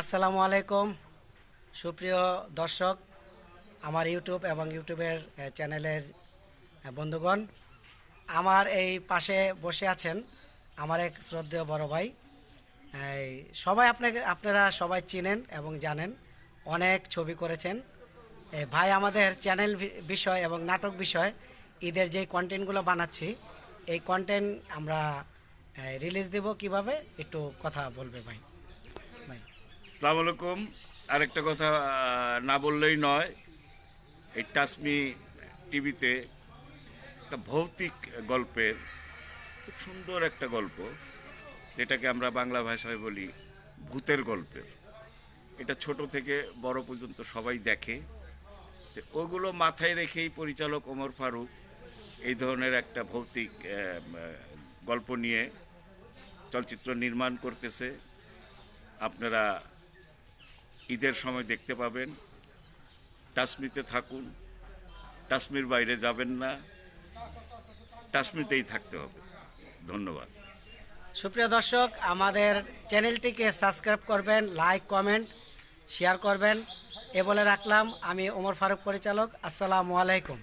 আসসালামু আলাইকুম। সুপ্রিয় দর্শক, আমার ইউটিউব এবং ইউটিউবের চ্যানেলের বন্ধুগণ, আমার এই পাশে বসে আছেন আমার এক শ্রদ্ধেয় বড় ভাই। সবাই আপনাকে, আপনারা সবাই চিনেন এবং জানেন, অনেক ছবি করেছেন। ভাই আমাদের চ্যানেল বিষয় এবং নাটক বিষয়, ঈদের যে কন্টেন্টগুলো বানাচ্ছি, এই কন্টেন্ট আমরা রিলিজ দেব কীভাবে? একটু কথা বলবে ভাই। সালাম আলাইকুম। আরেকটা কথা না বললেই নয়, এই টাসমি টিভিতে একটা ভৌতিক গল্পের খুব সুন্দর একটা গল্প, যেটাকে আমরা বাংলা ভাষায় বলি ভূতের গল্পের। এটা ছোট থেকে বড় পর্যন্ত সবাই দেখে। তো ওগুলো মাথায় রেখেই পরিচালক ওমর ফারুক এই ধরনের একটা ভৌতিক গল্প নিয়ে চলচ্চিত্র নির্মাণ করতেছে। আপনারা ঈদের সময় দেখতে পাবেন। টাসমিতে থাকুন। টাসমির বাইরে যাবেন না। টাসমিতেই থাকতে হবে। ধন্যবাদ। সুপ্রিয় দর্শক, আমাদের চ্যানেলটিকে সাবস্ক্রাইব করবেন, লাইক, কমেন্ট, শেয়ার করবেন। এ বলে রাখলাম। আমি ওমর ফারুক, পরিচালক। আসসালামু আলাইকুম।